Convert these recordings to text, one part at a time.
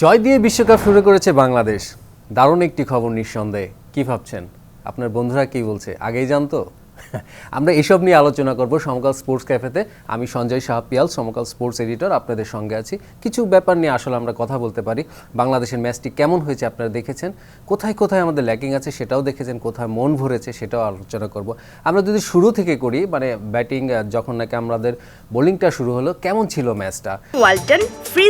জয় দিয়ে বিশ্বকাপ শুরু করেছে বাংলাদেশ। দারুণ একটি খবর নিঃসন্দেহে। কি ভাবছেন? আপনার বন্ধুরা কি বলছে? আগেই জানতো? আমরা এসব নিয়ে আলোচনা করব সমকাল স্পোর্টস ক্যাফেতে। আমি সঞ্জয় শাহ পিয়াল, সমকাল স্পোর্টস এডিটর, আপনাদের সঙ্গে আছি। কিছু ব্যাপার নিয়ে আসলে আমরা কথা বলতে পারি। বাংলাদেশের ম্যাচটি কেমন হয়েছে আপনারা দেখেছেন? কোথায় কোথায় আমাদের ল্যাকিং আছে সেটাও দেখেছেন, কোথায় মন ভরেছে সেটাও আলোচনা করব। আমরা যদি শুরু থেকে করি মানে ব্যাটিং যখন নাকি আমাদের বোলিংটা শুরু হলো, কেমন ছিল ম্যাচটা? ওয়ালটন ফ্রিজ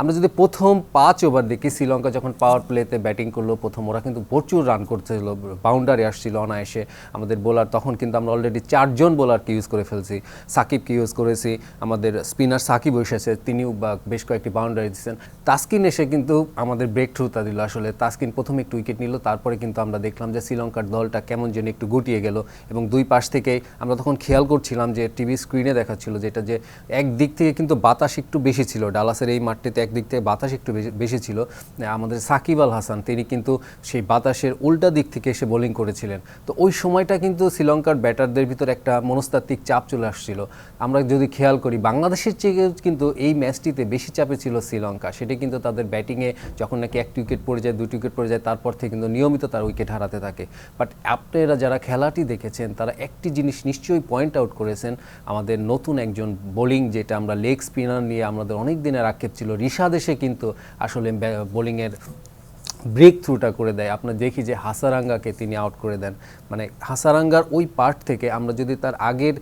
আমরা যদি প্রথম পাঁচ ওভার দেখি, শ্রীলঙ্কা যখন পাওয়ার প্লেতে ব্যাটিং করল, প্রথম ওরা কিন্তু প্রচুর রান করতেছিল বাউন্ডারি আসছিল অনায়াসে। আমাদের বোলার তখন কিন্তু আমরা অলরেডি চারজন বোলারকে ইউজ করে ফেলছি। সাকিবকে ইউজ করেছি, আমাদের স্পিনার সাকিব এসেছে, তিনিও বেশ কয়েকটি বাউন্ডারি দিচ্ছেন তাস্কিন এসে কিন্তু আমাদের ব্রেক থ্রুটা দিল আসলে। তাস্কিন প্রথমে একটু উইকেট নিল, তারপরে কিন্তু আমরা দেখলাম যে শ্রীলঙ্কার দলটা কেমন যেন একটু গুটিয়ে গেল। এবং দুই পাশ থেকে আমরা তখন খেয়াল করছিলাম যে টিভি স্ক্রিনে দেখাচ্ছিল যেটা যে একদিক থেকে কিন্তু বাতাস একটু বেশি ছিল। ডালাসের এই মাঠটিতে একদিক থেকে বাতাস একটু বেশি- ছিল। আমাদের সাকিব আল হাসান, তিনি কিন্তু সেই বাতাসের উল্টা দিক থেকে এসে বোলিং করেছিলেন। তো ওই সময়টা কিন্তু শ্রীলঙ্কার ব্যাটারদের ভিতর একটা মনস্তাত্ত্বিক চাপ চলে আসছিল। আমরা যদি খেয়াল করি, বাংলাদেশের চেয়ে কিন্তু এই ম্যাচটিতে বেশি চাপে ছিল শ্রীলঙ্কা। সেটি কিন্তু তাদের ব্যাটিংয়ে যখন নাকি একটি উইকেট পড়ে যায় দুটি উইকেট পড়ে যায়, তারপর থেকে কিন্তু নিয়মিত তার উইকেট হারাতে থাকে। বাট আপনারা যারা খেলাটি দেখেছেন, তারা একটি জিনিস নিশ্চয়ই পয়েন্ট আউট করেছেন। আমাদের নতুন একজন বোলিং যেটা আমরা লেগ স্পিনার নিয়ে আমাদের অনেক দিনের আক্ষেপ ছিল ঋষাদ এসে কিন্তু আসলে বোলিংয়ের ব্রেক থ্রুটা করে দেয়। আপনার দেখি যে হাসারাঙ্গাকে তিনি আউট করে দেন। মানে হাসারাঙ্গার ওই পার্ট থেকে আমরা যদি তার আগের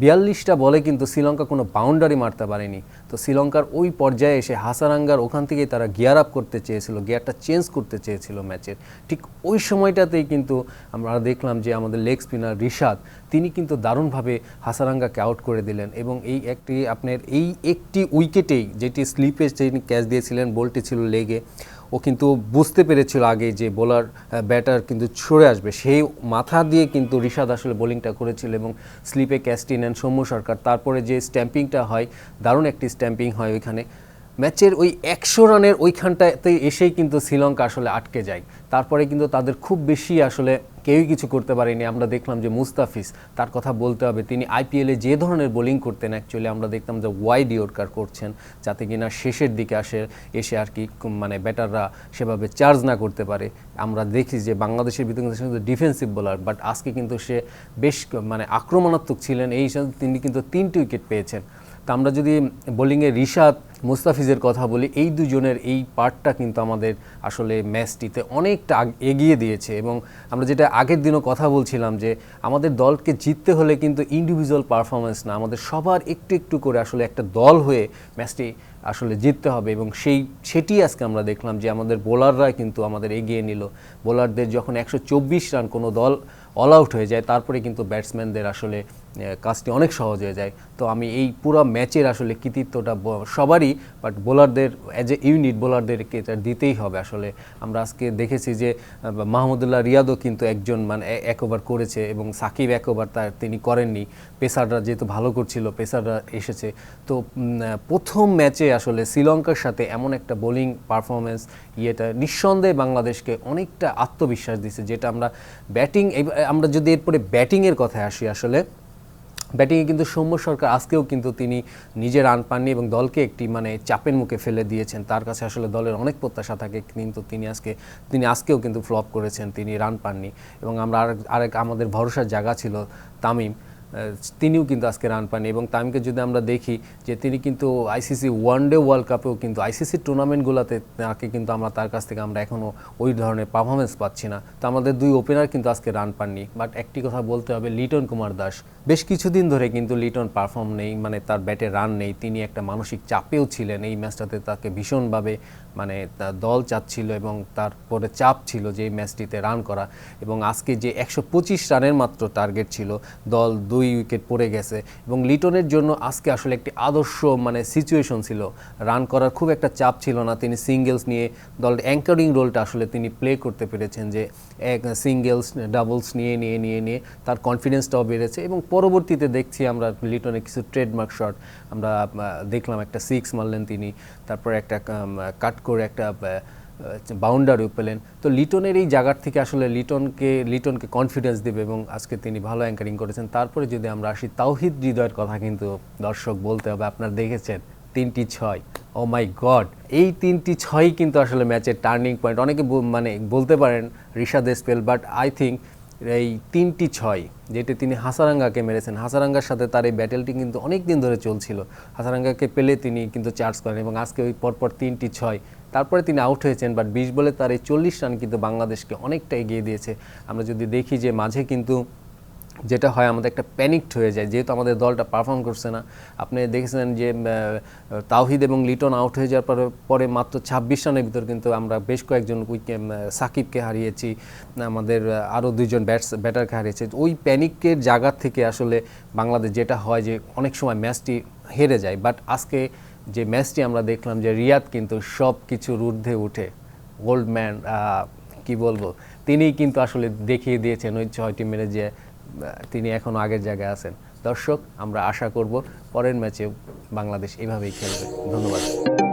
বিয়াল্লিশটা বলে কিন্তু শ্রীলঙ্কা কোনো বাউন্ডারি মারতে পারেনি। তো শ্রীলঙ্কার ওই পর্যায়ে এসে হাসারাঙ্গার ওখান থেকেই তারা গিয়ার আপ করতে চেয়েছিল গিয়ারটা চেঞ্জ করতে চেয়েছিল ম্যাচের ঠিক ওই সময়টাতেই কিন্তু আমরা দেখলাম যে আমাদের লেগ স্পিনার রিশাদ, তিনি কিন্তু দারুণভাবে হাসারাঙ্গাকে আউট করে দিলেন এবং এই একটি আপনার এই একটি উইকেটেই যেটি স্লিপে যিনি ক্যাচ দিয়েছিলেন, বলটি ছিল লেগে ও কিন্তু বুঝতে পেরেছিল আগে যে বোলার ব্যাটার কিন্তু ছড়ে আসবে। সেই মাথা দিয়ে কিন্তু ঋষাদ আসলে বোলিংটা করেছিল এবং স্লিপে ক্যাচটি নেন সৌম্য সরকার। তারপরে যে স্ট্যাম্পিংটা হয়, দারুণ একটি স্ট্যাম্পিং হয় ওইখানে। ম্যাচের ওই একশো রানের ওইখানটাতে এসেই কিন্তু শ্রীলঙ্কা আসলে আটকে যায়। তারপরে কিন্তু তাদের খুব বেশি আসলে কেউই কিছু করতে পারেনি। আমরা দেখলাম যে মুস্তাফিজ, তার কথা বলতে হবে। তিনি আইপিএলে যে ধরনের বোলিং করতেন অ্যাকচুয়ালি আমরা দেখতাম যে ওয়াইড ইয়র্কার করছেন, যাতে কিনা শেষের দিকে আসে, এসে আর কি মানে ব্যাটাররা সেভাবে চার্জ না করতে পারে। আমরা দেখি যে বাংলাদেশের ভিতরে কিন্তু ডিফেন্সিভ বোলার বাট আজকে কিন্তু সে বেশ মানে আক্রমণাত্মক ছিলেন। এই হিসাবে তিনি কিন্তু তিনটি উইকেট পেয়েছেন। তা আমরা যদি বোলিংয়ে রিশাদ মুস্তাফিজের কথা বলি, এই দুজনের এই পার্টটা কিন্তু আমাদের আসলে ম্যাচটিতে অনেকটা এগিয়ে দিয়েছে এবং আমরা যেটা আগের দিনও কথা বলছিলাম যে আমাদের দলকে জিততে হলে কিন্তু ইন্ডিভিজুয়াল পারফরমেন্স না, আমাদের সবার একটু একটু করে আসলে একটা দল হয়ে ম্যাচটি আসলে জিততে হবে এবং সেই, সেটি আজকে আমরা দেখলাম যে আমাদের বোলাররা কিন্তু আমাদের এগিয়ে নিল। বোলারদের যখন একশো চব্বিশ রান কোনো দল অল আউট হয়ে যায়, তারপরে কিন্তু ব্যাটসম্যানদের আসলে কাজটি অনেক সহজ হয়ে যায়। তো আমি এই পুরো ম্যাচের আসলে কৃতিত্বটা ব- সবারই বাট বোলারদের অ্যাজ এ ইউনিট বোলারদেরকে এটা দিতেই হবে। আসলে আমরা আজকে দেখেছি যে মাহমুদুল্লাহ রিয়াদও কিন্তু একজন মানে এক ওভার করেছে এবং সাকিব এক ওভার তার, তিনি করেননি। পেসাররা যেহেতু ভালো করছিল, পেসাররা এসেছে। তো প্রথম ম্যাচে আসলে শ্রীলঙ্কার সাথে এমন একটা বোলিং পারফরমেন্স ইয়েটা নিঃসন্দেহে বাংলাদেশকে অনেকটা আত্মবিশ্বাস দিছে, যেটা আমরা ব্যাটিং আমরা যদি এরপরে ব্যাটিংয়ের কথায় আসি আসলে ব্যাটিংয়ে কিন্তু সৌম্য সরকার আজকেও কিন্তু তিনি নিজে রান পাননি এবং দলকে একটি মানে চাপের মুখে ফেলে দিয়েছেন। তার কাছে আসলে দলের অনেক প্রত্যাশা থাকে, কিন্তু তিনি আজকে, তিনি আজকেও কিন্তু ফ্লপ করেছেন, তিনি রান পাননি। এবং আমরা আরেক আমাদের ভরসার জায়গা ছিল তামিম। তিনিও কিন্তু আজকে রান পাননি এবং তামিমকে যদি আমরা দেখি যে তিনি কিন্তু আইসিসি ওয়ান ডে ওয়ার্ল্ড কাপেও কিন্তু আইসিসি টুর্নামেন্টগুলোতে তাকে কিন্তু আমরা তার কাছ থেকে আমরা এখনও ওই ধরনের পারফরমেন্স পাচ্ছি না। তো আমাদের দুই ওপেনার কিন্তু আজকে রান পাননি। বাট একটি কথা বলতে হবে, লিটন কুমার দাস। বেশ কিছুদিন ধরে কিন্তু লিটন পারফর্ম নেই মানে তার ব্যাটে রান নেই। তিনি একটা মানসিক চাপেও ছিলেন। এই ম্যাচটাতে তাকে ভীষণভাবে মানে তার দল চাচ্ছিল এবং তারপরে চাপ ছিল যে এই ম্যাচটিতে রান করা। এবং আজকে যে একশো পঁচিশ রানের মাত্র টার্গেট ছিল, দল দুই উইকেট পড়ে গেছে। এবং লিটনের জন্য আজকে আসলে একটি আদর্শ মানে সিচুয়েশন ছিল। রান করার খুব একটা চাপ ছিল না। তিনি সিঙ্গেলস নিয়ে দল অ্যাঙ্কারিং রোলটা আসলে তিনি প্লে করতে পেরেছেন যে, এক সিঙ্গেলস ডাবলস নিয়ে নিয়ে নিয়ে নিয়ে তার কনফিডেন্সটাও বেড়েছে। এবং পরবর্তীতে দেখছি আমরা লিটনের কিছু ট্রেডমার্ক শট আমরা দেখলাম একটা সিক্স মারলেন তিনি। তারপর একটা কাট করে একটা আহ, বাউন্ডারিও পেলেন তো লিটনের এই জায়গার থেকে আসলে লিটনকে লিটনকে কনফিডেন্স দেবে এবং আজকে তিনি ভালো অ্যাঙ্কারিং করেছেন। তারপরে যদি আমরা আসি তাওহিদ হৃদয়ের কথা কিন্তু দর্শক বলতে হবে আপনার দেখেছেন তিনটি ছয়। ও মাই গড এই তিনটি ছয়ই কিন্তু আসলে ম্যাচের টার্নিং পয়েন্ট অনেকে মানে বলতে পারেন Rishad spell but I think এই তিনটি ছয় যেটি তিনি হাসারাঙ্গাকে মেরেছেন। হাসারাঙ্গার সাথে তার এই ব্যাটেলটি কিন্তু অনেক দিন ধরে চলছিল। হাসারাঙ্গাকে পেলে তিনি কিন্তু চার্জ করেন এবং আজকে ওই পরপর তিনটি ছয় তারপরে তিনি আউট হয়েছেন বাট বিশ বলে তার এই চল্লিশ রান কিন্তু বাংলাদেশকে অনেকটা এগিয়ে দিয়েছে। আমরা যদি দেখি যে মাঝে কিন্তু যেটা হয়, আমাদের একটা প্যানিকড হয়ে যায়, যেহেতু আমাদের দলটা পারফর্ম করছে না। আপনি দেখেছেন যে তাওহিদ এবং লিটন আউট হয়ে যাওয়ার পরে পরে মাত্র ছাব্বিশ রানের ভিতর কিন্তু আমরা বেশ কয়েকজন উইকে সাকিবকে হারিয়েছি, আমাদের আরও দুইজন ব্যাটস ব্যাটারকে হারিয়েছে। ওই প্যানিকের জায়গা থেকে আসলে বাংলাদেশ যেটা হয় যে অনেক সময় ম্যাচটি হেরে যায়। বাট আজকে যে ম্যাচটি আমরা দেখলাম যে রিয়াদ কিন্তু সব কিছুর ঊর্ধ্বে উঠে ওল্ড ম্যান কি বলব তিনি কিন্তু আসলে দেখিয়ে দিয়েছেন ওই ছয়টি মেরে যে তিনি এখনও আগের জায়গায় আছেন। দর্শক, আমরা আশা করব পরের ম্যাচে বাংলাদেশ এভাবেই খেলবে। ধন্যবাদ।